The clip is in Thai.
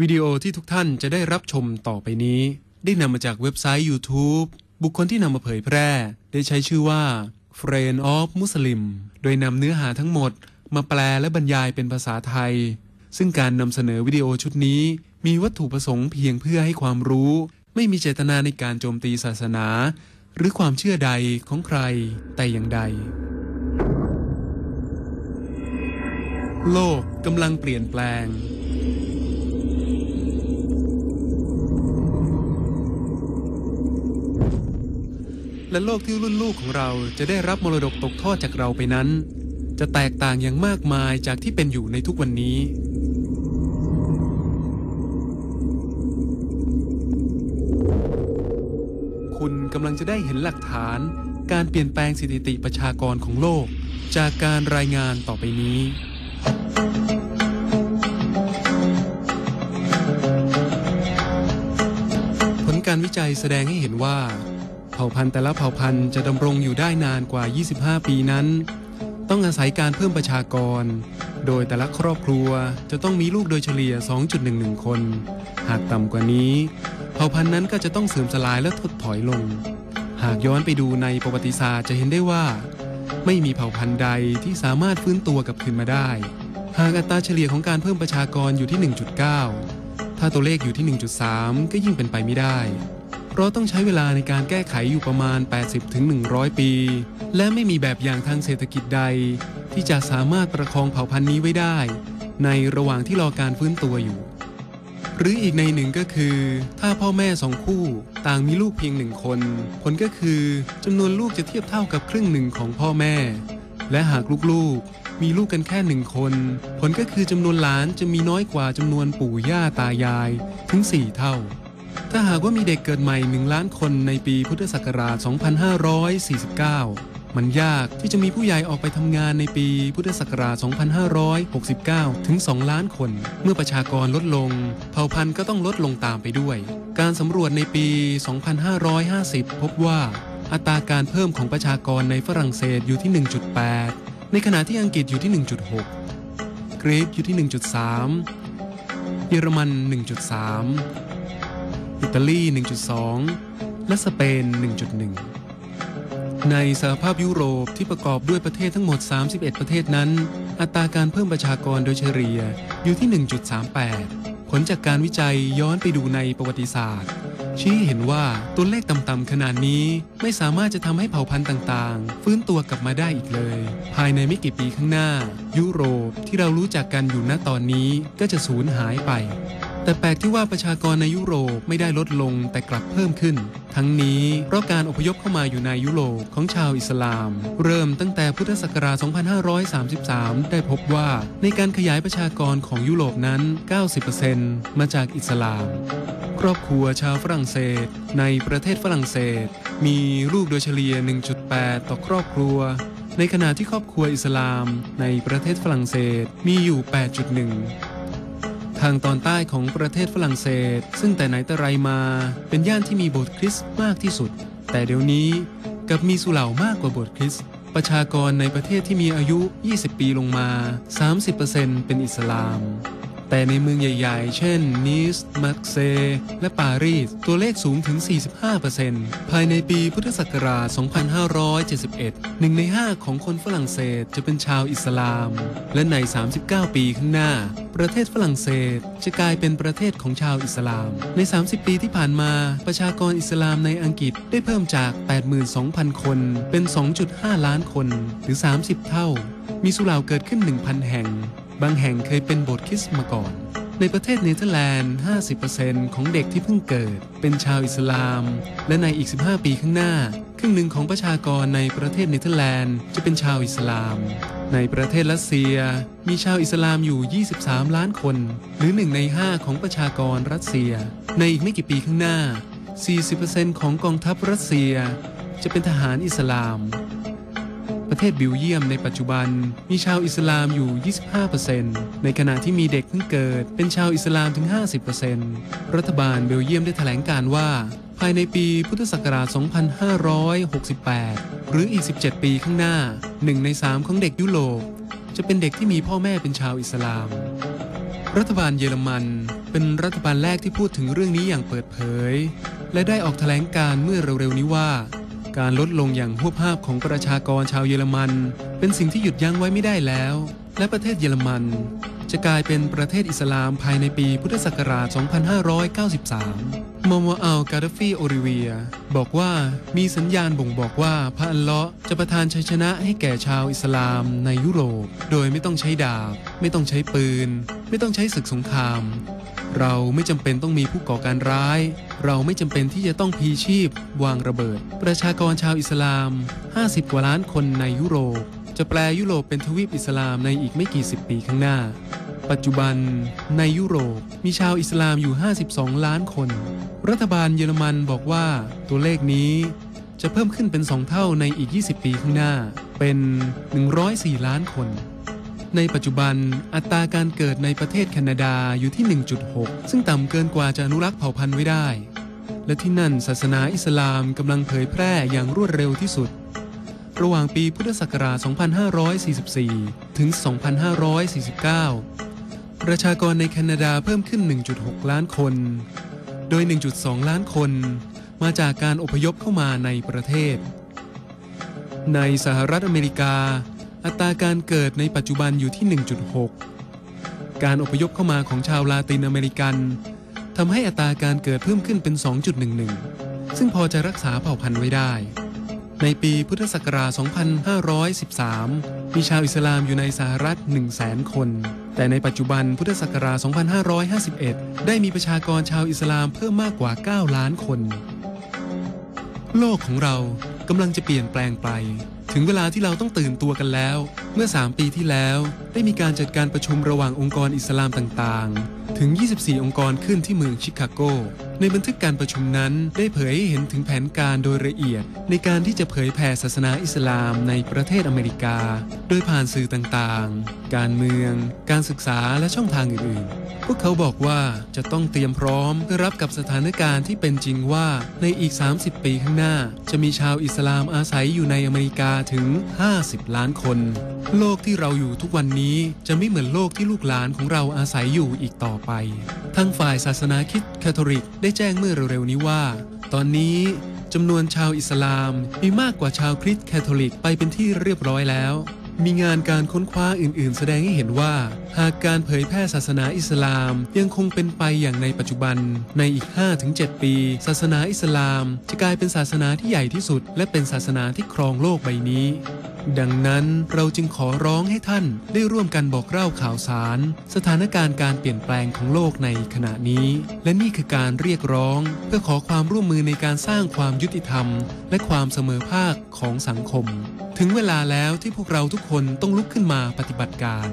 วิดีโอที่ทุกท่านจะได้รับชมต่อไปนี้ ได้นำมาจากเว็บไซต์ YouTube บุคคลที่นำมาเผยแพร่ ได้ใช้ชื่อว่า Friend of Muslim โดยนำเนื้อหาทั้งหมด มาแปลและบรรยายเป็นภาษาไทย ซึ่งการนำเสนอวิดีโอชุดนี้ มีวัตถุประสงค์เพียงเพื่อให้ความรู้ ไม่มีเจตนาในการโจมตีศาสนา หรือความเชื่อใดของใครแต่อย่างใด โลกกำลังเปลี่ยนแปลง และโลกที่รุ่นลูกของเราจะได้รับมรดกตกทอดจากเราไปนั้น จะแตกต่างอย่างมากมายจากที่เป็นอยู่ในทุกวันนี้ คุณกำลังจะได้เห็นหลักฐาน การเปลี่ยนแปลงสถิติประชากรของโลก จากการรายงานต่อไปนี้ผลการวิจัยแสดงให้เห็นว่า ผ่าพันธุ์แต่ละเผ่าพันธุ์จะดำรงอยู่ได้นานกว่า 25 ปีนั้น ต้องอาศัยการเพิ่มประชากร โดยแต่ละครอบครัวจะต้องมีลูกโดยเฉลี่ย 2.11 คน หากต่ำกว่านี้ เผ่าพันธุ์นั้นก็จะต้องเสื่อมสลายและถดถอยลง หากย้อนไปดูในประวัติศาสตร์จะเห็นได้ว่า ไม่มีเผ่าพันธุ์ใดที่สามารถฟื้นตัวกลับคืนมาได้ หากอัตราเฉลี่ยของการเพิ่มประชากรอยู่ที่ 1.9 ถ้าตัวเลขอยู่ที่ 1.3 ก็ยิ่งเป็นไปไม่ได้ เพราะต้องใช้เวลาในการแก้ไขอยู่ประมาณ 80-100 ปี และไม่มีแบบอย่างทางเศรษฐกิจใด ที่จะสามารถประคองเผ่าพันธุ์นี้ไว้ได้ ในระหว่างที่รอการฟื้นตัวอยู่ หรืออีกในหนึ่งก็คือ ถ้าพ่อแม่สองคู่ต่างมีลูกเพียงหนึ่งคน ผลก็คือจำนวนลูกจะเทียบเท่ากับครึ่งหนึ่งของพ่อแม่ และหากลูกๆ มีลูกกันแค่หนึ่งคน ผลก็คือจำนวนหลานจะมีน้อยกว่าจำนวนปู่ย่าตายายถึง 4 เท่า ถ้าหากว่ามีเด็กเกิดใหม่ 1 ล้านคนในปีพุทธศักราช 2549 มันยากที่จะมีผู้ใหญ่ออกไปทำงานในปีพุทธศักราช 2569 ถึง 2 ล้านคน เมื่อประชากรลดลง เผ่าพันธุ์ก็ต้องลดลงตามไปด้วย การสำรวจในปี 2550 พบว่า อัตราการเพิ่มของประชากรในฝรั่งเศสอยู่ที่ 1.8 ในขณะที่อังกฤษอยู่ที่ 1.6 กรีซอยู่ที่ 1.3 เยอรมัน 1.3 อิตาลี 1.2 และสเปน 1.1 ในสหภาพยุโรปที่ประกอบด้วยประเทศทั้งหมด 31 ประเทศนั้น อัตราการเพิ่มประชากรโดยเฉลี่ยอยู่ที่ 1.38 ผลจากการวิจัยย้อนไปดูในประวัติศาสตร์ ชี้เห็นว่าตัวเลขต่ำๆขนาดนี้ไม่สามารถจะทำให้เผ่าพันธุ์ต่างๆ ฟื้นตัวกลับมาได้อีกเลย ภายในไม่กี่ปีข้างหน้า ยุโรปที่เรารู้จักกันอยู่ณตอนนี้ก็จะสูญหายไป แต่แปลกที่ว่าประชากรในยุโรปไม่ได้ลดลงแต่กลับเพิ่มขึ้น ทั้งนี้เพราะการอพยพเข้ามาอยู่ในยุโรปของชาวอิสลาม เริ่มตั้งแต่พุทธศักราช 2533 ได้พบว่าในการขยายประชากรของยุโรปนั้น 90%มาจากอิสลาม ครอบครัวชาวฝรั่งเศส ในประเทศฝรั่งเศส มีลูกโดยเฉลี่ย 1.8 ต่อครอบครัวในขณะที่ครอบครัวอิสลามในประเทศฝรั่งเศสมีอยู่ 8.1 ทางตอนใต้ของประเทศฝรั่งเศส ซึ่งแต่ไหนแต่ไรมา เป็นย่านที่มีโบสถ์คริสต์มากที่สุด แต่เดี๋ยวนี้กลับมีสุเหร่ามากกว่าโบสถ์คริสต์ประชากรในประเทศที่มีอายุ 20 ปีลงมา 30%เป็นอิสลาม แต่ในเมืองใหญ่ๆ เช่น นิสมาร์เซย์และปารีส ตัวเลขสูงถึง 45%ภายในปีพุทธศักราช 2571หนึ่งใน 5 ของคนฝรั่งเศสจะเป็นชาวอิสลาม และใน 39 ปีข้างหน้า ประเทศฝรั่งเศสจะกลายเป็นประเทศของชาวอิสลาม ใน 30 ปีที่ผ่านมา ประชากรอิสลามในอังกฤษได้เพิ่มจาก 82,000 คนเป็น 2.5 ล้านคน หรือ 30 เท่า มีสุเหร่าเกิดขึ้น 1,000 แห่ง บางแห่งเคยเป็นโบสถ์คริสต์มาก่อน ในประเทศเนเธอร์แลนด์ 50%ของเด็กที่เพิ่งเกิด เป็นชาวอิสลาม และในอีก 15 ปีข้างหน้า ครึ่งหนึ่งของประชากรในประเทศเนเธอร์แลนด์จะเป็นชาวอิสลาม ในประเทศรัสเซีย มีชาวอิสลามอยู่ 23 ล้านคน หรือ 1 ใน 5 ของประชากรรัสเซีย ในอีกไม่กี่ปีข้างหน้า 40%ของกองทัพรัสเซีย จะเป็นทหารอิสลาม เทศบิลเยียมในปัจจุบัน มีชาวอิสลามอยู่ 25%ในขณะที่มีเด็กเพิ่งเกิด เป็นชาวอิสลามถึง 50%รัฐบาลเบลเยียมได้แถลงการว่า ภายในปีพุทธศักราช 2568 หรืออีก 17 ปีข้างหน้า 1 ใน 3 ของเด็กยุโรปจะเป็นเด็กที่มีพ่อแม่เป็นชาวอิสลาม รัฐบาลเยอรมันเป็นรัฐบาลแรกที่พูดถึงเรื่องนี้อย่างเปิดเผย และได้ออกแถลงการเมื่อเร็วๆนี้ว่า การลดลงอย่างหวบภาพของประชากรชาวเยอรมัน เป็นสิ่งที่หยุดยั้งไว้ไม่ได้แล้ว และประเทศเยอรมัน จะกลายเป็นประเทศอิสลามภายในปีพุทธศักราช 2593 มอมอัลกาดฟีโอริเวีย บอกว่ามีสัญญาณบ่งบอกว่าพระอัลเลาะห์จะประทานชัยชนะให้แก่ชาวอิสลามในยุโรป โดยไม่ต้องใช้ดาบ ไม่ต้องใช้ปืน ไม่ต้องใช้ศึกสงคราม เราไม่จำเป็นต้องมีผู้ก่อการร้าย เราไม่จำเป็นที่จะต้องพีชีพ วางระเบิด ประชากรชาวอิสลาม 50 กว่าล้านคนในยุโรป จะแปลยุโรปเป็นทวีปอิสลามในอีกไม่กี่สิบปีข้างหน้า ปัจจุบันในยุโรปมีชาวอิสลามอยู่ 52 ล้านคน รัฐบาลเยอรมันบอกว่าตัวเลขนี้จะเพิ่มขึ้นเป็น 2 เท่าในอีก 20 ปีข้างหน้า เป็น 104 ล้านคน ในปัจจุบัน อัตราการเกิดในประเทศแคนาดาอยู่ที่ 1.6 ซึ่งต่ำเกินกว่าจะอนุรักษ์เผ่าพันธุ์ไว้ได้ และที่นั่นศาสนาอิสลามกำลังเผยแพร่อย่างรวดเร็วที่สุด ระหว่างปีพุทธศักราช 2544 ถึง 2549 ประชากรในแคนาดาเพิ่มขึ้น 1.6 ล้านคน โดย 1.2 ล้านคน มาจากการอพยพเข้ามาในประเทศ ในสหรัฐอเมริกา อัตราการเกิดในปัจจุบันอยู่ที่ 1.6 การอพยพเข้ามาของชาวลาตินอเมริกันทำให้อัตราการเกิดเพิ่มขึ้นเป็น 2.11 ซึ่งพอจะรักษาเผ่าพันธุ์ไว้ได้ ในปีพุทธศักราช 2513 มีชาวอิสลามอยู่ในสหรัฐ 100,000 คน แต่ในปัจจุบันพุทธศักราช 2551 ได้มีประชากรชาวอิสลามเพิ่มมากกว่า 9 ล้านคน โลกของเรากำลังจะเปลี่ยนแปลงไป ถึงเวลาที่เราต้องตื่นตัวกันแล้ว เมื่อ 3 ปีที่แล้ว ได้มีการจัดการประชุมระหว่างองค์กรอิสลามต่างๆ ถึง 24 องค์กรขึ้นที่เมืองชิคาโก ในบันทึกการประชุมนั้นได้เผยให้เห็นถึงแผนการโดยละเอียด ในการที่จะเผยแผ่ศาสนาอิสลามในประเทศอเมริกา โดยผ่านสื่อต่างๆ การเมือง การศึกษาและช่องทางอื่นๆ พวกเขาบอกว่าจะต้องเตรียมพร้อมเพื่อรับกับสถานการณ์ที่เป็นจริงว่าในอีก 30 ปีข้างหน้า จะมีชาวอิสลามอาศัยอยู่ในอเมริกาถึง 50 ล้านคน โลกที่เราอยู่ทุกวันนี้จะไม่เหมือนโลกที่ลูกหลานของเราอาศัยอยู่อีกต่อไปทางฝ่ายศาสนาคริสต์คาทอลิกได้แจ้งเมื่อเร็วๆนี้ว่า ตอนนี้จำนวนชาวอิสลามมีมากกว่าชาวคริสต์คาทอลิกไปเป็นที่เรียบร้อยแล้ว มีงานการค้นคว้าอื่น ๆ แสดงให้เห็นว่า หากการเผยแพร่ศาสนาอิสลาม ยังคงเป็นไปอย่างในปัจจุบัน ในอีก 5-7 ปี ศาสนาอิสลาม จะกลายเป็นศาสนาที่ใหญ่ที่สุด และเป็นศาสนาที่ครองโลกใบนี้ ดังนั้นเราจึงขอร้องให้ท่านได้ร่วมกันบอกเล่าข่าวสาร สถานการณ์การเปลี่ยนแปลงของโลกในขณะนี้ และนี่คือการเรียกร้อง เพื่อขอความร่วมมือในการสร้างความยุติธรรม และความเสมอภาคของสังคม ถึงเวลาแล้วที่พวกเราทุกคนต้องลุกขึ้นมาปฏิบัติการ